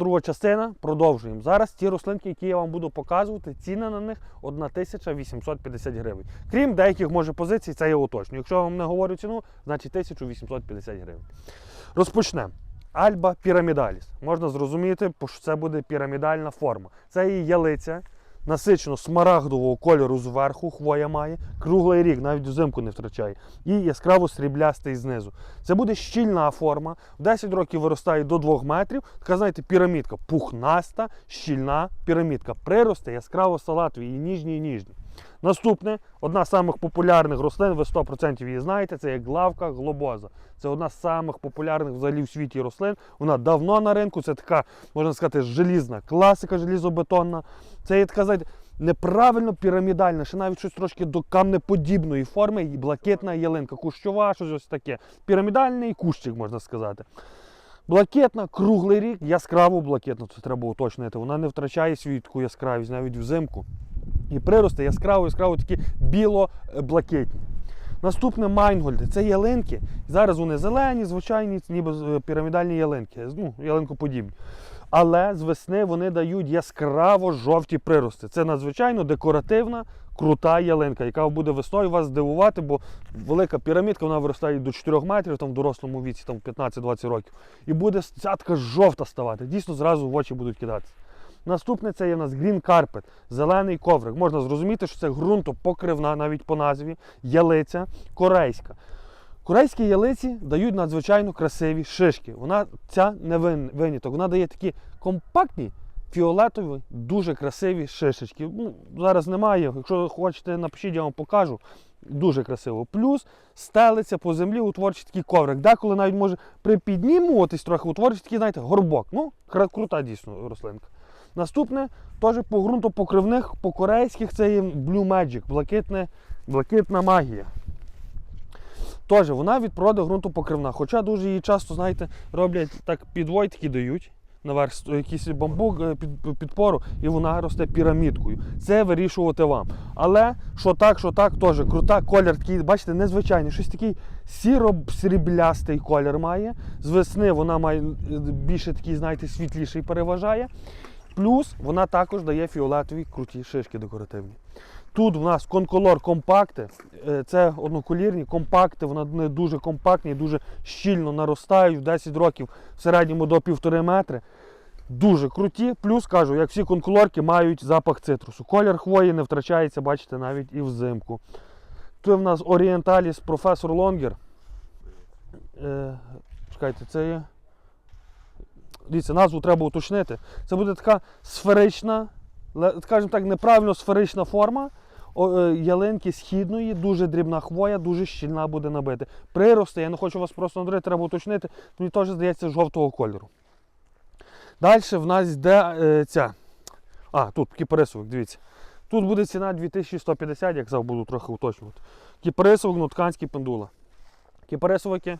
Друга частина продовжуємо. Зараз ті рослинки, які я вам буду показувати, ціна на них 1850 гривень. Крім деяких може позицій, це я уточню. Якщо я вам не говорю ціну, значить 1850 гривень. Розпочнемо. Альба пірамідаліс. Можна зрозуміти, що це буде пірамідальна форма. Це її ялиця, насичено смарагдового кольору зверху, хвоя має, круглий рік, навіть взимку не втрачає, і яскраво сріблястий знизу. Це буде щільна форма, в 10 років виростає до 2 метрів. Така, знаєте, пірамідка, пухнаста, щільна пірамідка. Приросте яскраво салатові, і ніжні, і ніжні. Наступне, одна з самих популярних рослин, ви 100% її знаєте, це є главка глобоза. Це одна з самих популярних взагалі в світі рослин. Вона давно на ринку, це така, можна сказати, желізна класика желізобетонна. Це є така, знаєте, неправильно пірамідальна, ще навіть щось трошки до камнеподібної форми, і блакитна ялинка, кущова, щось ось таке. Пірамідальний кущик, можна сказати. Блакитна, круглий рік, яскраво блакитна, це треба уточнити. Вона не втрачає свою таку яскравість навіть взимку. І прирости яскраво, яскраво такі біло-блакитні. Наступне майнгольди. Це ялинки. Зараз вони зелені, звичайні, ніби е, пірамідальні ялинки, ну, ялинкоподібні. Але з весни вони дають яскраво жовті прирости. Це надзвичайно декоративна, крута ялинка, яка буде весною вас здивувати, бо велика пірамідка вона виростає до 4 метрів там, в дорослому віці, там 15-20 років. І буде ця така жовта ставати. Дійсно, зразу в очі будуть кидатися. Наступне це є в нас Green Carpet, зелений коврик. Можна зрозуміти, що це ґрунтопокривна, навіть по назві, ялиця корейська. Корейські ялиці дають надзвичайно красиві шишки. Вона ця не вин- виняток. Вона дає такі компактні, фіолетові, дуже красиві шишечки. Ну, зараз немає. Якщо хочете, напишіть, я вам покажу. Дуже красиво. Плюс стелиться по землі, утворюючи такий коврик. Деколи навіть може припіднімуватись трохи, утворюючи такий, знаєте, горбок. Ну, крута дійсно рослинка. Наступне теж по ґрунтопокривних, по корейських це є Blue Magic, блакитне, блакитна магія. Теж вона від породи ґрунтопокривна. Хоча дуже її часто, знаєте, роблять так підвойтки дають наверх якийсь бамбук е, під, підпору, і вона росте пірамідкою. Це вирішувати вам. Але що так, що так, теж крута колір такий, бачите, незвичайний, щось такий сіро-сріблястий колір має. З весни вона має е, більше такий, знаєте, світліший переважає. Плюс вона також дає фіолетові круті шишки декоративні. Тут в нас конколор компакти, е, це одноколірні компакти, вони дуже компактні, дуже щільно наростають в 10 років в середньому до 1,5 метри. Дуже круті. Плюс кажу, як всі конколорки мають запах цитрусу. Колір хвої не втрачається, бачите, навіть і взимку. Тут в нас орієнталіс професор Лонгер. Е, чекайте, це є. Дивіться, назву треба уточнити. Це буде така сферична, скажімо так, неправильно сферична форма е, ялинки східної, дуже дрібна хвоя, дуже щільна буде набити. Прирости, я не хочу вас просто надрити, треба уточнити, мені теж здається жовтого кольору. Далі в нас йде е, ця. А, тут кіпарисовик, дивіться. Тут буде ціна 2150, як завжди буду трохи уточнювати. Кіпарисовик, нутканські пендула. Кіпарисовики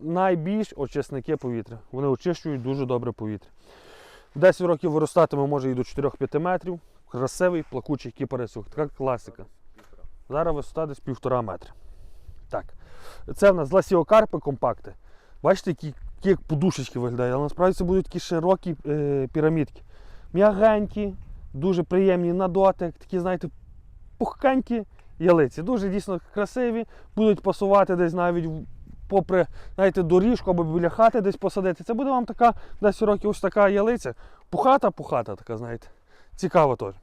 найбільш очисники повітря. Вони очищують дуже добре повітря. 10 років виростатиме може і до 4-5 метрів. Красивий плакучий кіпарисовик. Така класика. Зараз висота десь півтора метра. Так. Це в нас ласіокарпи компакти. Бачите, які, які як подушечки виглядають, але насправді це будуть такі широкі е, пірамідки. М'ягенькі, дуже приємні на дотик, такі, знаєте, пухкенькі ялиці. Дуже дійсно красиві, будуть пасувати десь навіть попри знаєте, доріжку або біля хати десь посадити. Це буде вам така 10 років ось така ялиця. Пухата, пухата така, знаєте. Цікаво теж.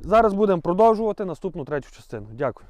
Зараз будемо продовжувати наступну третю частину. Дякую.